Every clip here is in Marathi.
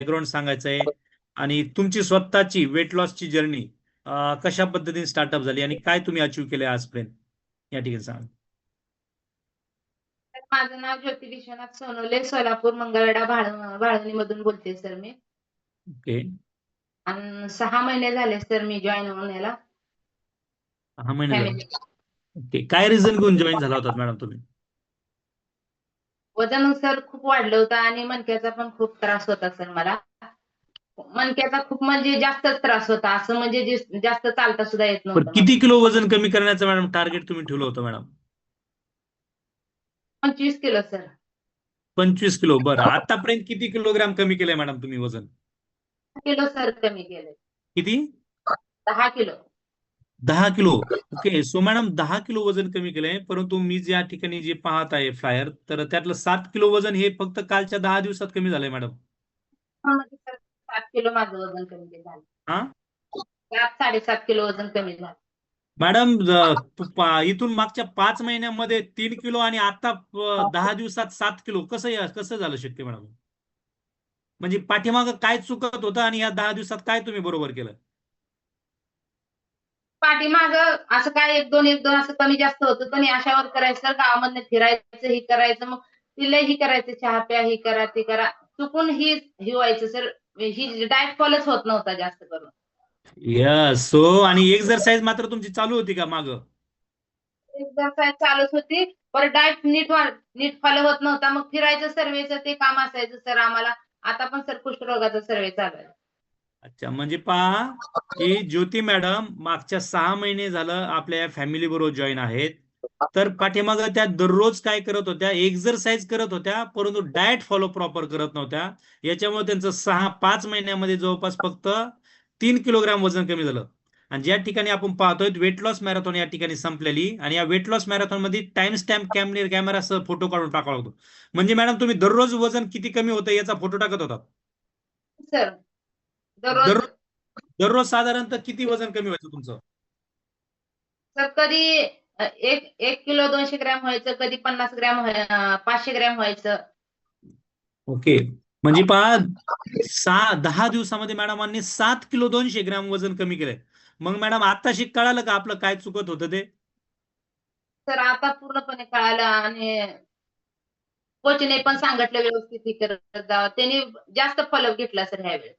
बॅकग्राऊंड सांगायचं आहे आणि तुमची स्वतःची वेट लॉसची जर्नी कशा पद्धतीने स्टार्टअप झाली आणि काय तुम्ही अचीव केले आजपर्यंत? या ठिकाणी सांगा. माझं नाव ज्योती विश्वनाथ सोनवले सोलापूर मंगळवेढा भाळ भाळवणी मधून बोलते सर मी. ओके. आणि सहा महिने झाले सर मी जॉईन होऊन याला सहा महिने ओके. काय रिझन घेऊन जॉईन झाला होता मॅडम तुम्ही? वजन सर खूप वाढलं होतं आणि मणक्याचा पण खूप त्रास होता सर मला. मणक्याचा खूप म्हणजे जास्तच त्रास होता. असं म्हणजे जे- जास्त चालता सुद्धा येत पण नव्हतं किती किलो वजन कमी करण्याचं मॅडम टार्गेट तुम्ही ठेवलं होतं मॅडम? पंचवीस किलो सर पंचवीस किलो. बरं. आतापर्यंत किती किलोग्राम कमी केलंय मॅडम तुम्ही वजन? किलो सर कमी केले किती? दहा किलो. दहा किलो. ओके सो मॅडम दहा किलो वजन कमी केलंय परंतु मी ज्या ठिकाणी जे पाहत आहे फ्लायर तर त्यातलं सात किलो वजन हे फक्त कालच्या दहा दिवसात कमी झालंय मॅडम म्हणजे सात किलो माझं वजन कमी झालं हा? सात साडेसात किलो वजन कमी झालं मॅडम इथून मागच्या पाच महिन्यामध्ये तीन किलो आणि आता दहा दिवसात सात किलो. कसं या- कसं झालं शक्य मॅडम म्हणजे पाठीमागं काय चुकत होतं आणि या दहा दिवसात काय तुम्ही बरोबर केलं? पाठीमाग असं काय एक दोन एक दोन असं कमी जास्त होतं पण अशावर करायचं तर गावामधनं फिरायचं ही करायचं मग तिला ही करायचं चहा प्या ही करा ते करा. चुकून ही ही व्हायचं सर. ही डाएट फॉलोच होत नव्हता जास्त करून. यस सो आणि एक्सरसाइज मात्र तुमची चालू होती का माग? एक्सरसाइज चालूच होती पर डाएट नीट नीट फॉलो होत नव्हता. मग फिरायचं सर्वेचं ते काम असायचं सर आम्हाला. आता पण सर कुष्ठरोगाचा सर्वे चालू आहे. अच्छा म्हणजे पहा की ज्योती मॅडम मागच्या सहा महिने झालं आपल्या फॅमिली बरोबर जॉईन आहेत. तर पाठीमाग त्या दररोज काय करत होत्या? एक्झरसाइज करत होत्या परंतु डाएट फॉलो प्रॉपर करत नव्हत्या. याच्यामुळे त्यांचं सहा पाच महिन्यामध्ये जवळपास फक्त तीन किलोग्राम वजन कमी झालं. आणि ज्या ठिकाणी आपण पाहतोय वेट लॉस मॅरेथॉन या ठिकाणी संपलेली आणि या वेट लॉस मॅरेथॉनमध्ये टाइम स्टॅम्प कॅमेरा कॅमेरासह फोटो काढून टाकावा लागतो. म्हणजे मॅडम तुम्ही दररोज वजन किती कमी होतं याचा फोटो टाकत होता सर दररोज दररोज दररोज साधारणतः किती वजन कमी व्हायचं तुमचं? सर कधी अ, एक एक किलो दोनशे ग्रॅम व्हायचं कधी पन्नास ग्रॅम व्हाय- अ, पाचशे ग्रॅम व्हायचं. ओके. म्हणजे पहा सहा दहा दिवसामध्ये मॅडमांनी सात किलो दोनशे ग्रॅम वजन कमी केलंय. मग मॅडम आताशी कळालं का आपलं काय चुकत होतं ते? सर आता पूर्णपणे कळालं आणि कोचने पण सांगितलं व्यवस्थित हे करत जावं त्यांनी जास्त फॉलो घेतला सर ह्यावेळेस.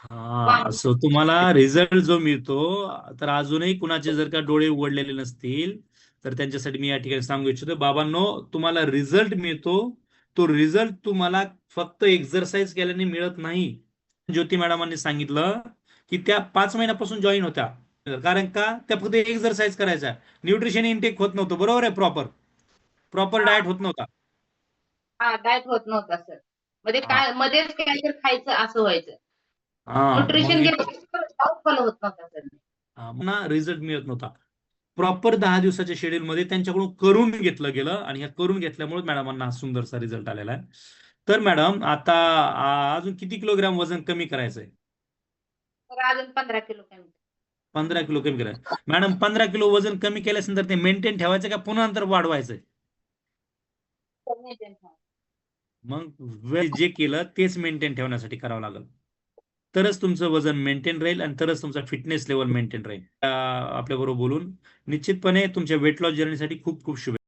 हा सो तुम्हाला रिझल्ट जो मिळतो तर अजूनही कुणाचे जर का डोळे उघडलेले नसतील तर त्यांच्यासाठी मी या ठिकाणी सांगू इच्छितो. बाबांनो तुम्हाला रिझल्ट मिळतो. तो रिझल्ट तुम्हाला फक्त एक्सरसाइज केल्याने मिळत नाही. ज्योती मॅडमांनी सांगितलं की त्या पाच महिन्यापासून जॉईन होत्या. कारण का? त्या फक्त एक्सरसाइज करायच्या. न्यूट्रिशन इनटेक होत नव्हतं. बरोबर आहे? प्रॉपर प्रॉपर डाएट होत नव्हता. हा डाएट होत नव्हता सरमध्ये काय मध्येच काहीतरी खायचं असं व्हायचं. न्यूट्रिशन घेतलं पुन्हा रिझल्ट मिळत नव्हता. प्रॉपर दहा दिवसाच्या शेड्यूल मध्ये त्यांच्याकडून करून घेतलं गेलं आणि ह्या करून घेतल्यामुळे मॅडमांना हा सुंदरसा रिझल्ट आलेला आहे. तर मॅडम आता अजून किती किलोग्राम वजन कमी करायचंय? अजून पंधरा किलो कमी. पंधरा किलो कमी करायचं. मॅडम पंधरा किलो वजन कमी केल्यानंतर ते मेंटेन ठेवायचं का पुन्हा नंतर वाढवायचंय. मग वेळ जे केलं तेच मेंटेन ठेवण्यासाठी करावं लागेल. तरच तुमचं वजन मेंटेन राहील आणि तरच तुमचा फिटनेस लेवल मेंटेन राहील. आपल्या बरोबर बोलून निश्चितपणे तुमच्या वेट लॉस जर्नीसाठी खूप खूप शुभेच्छा.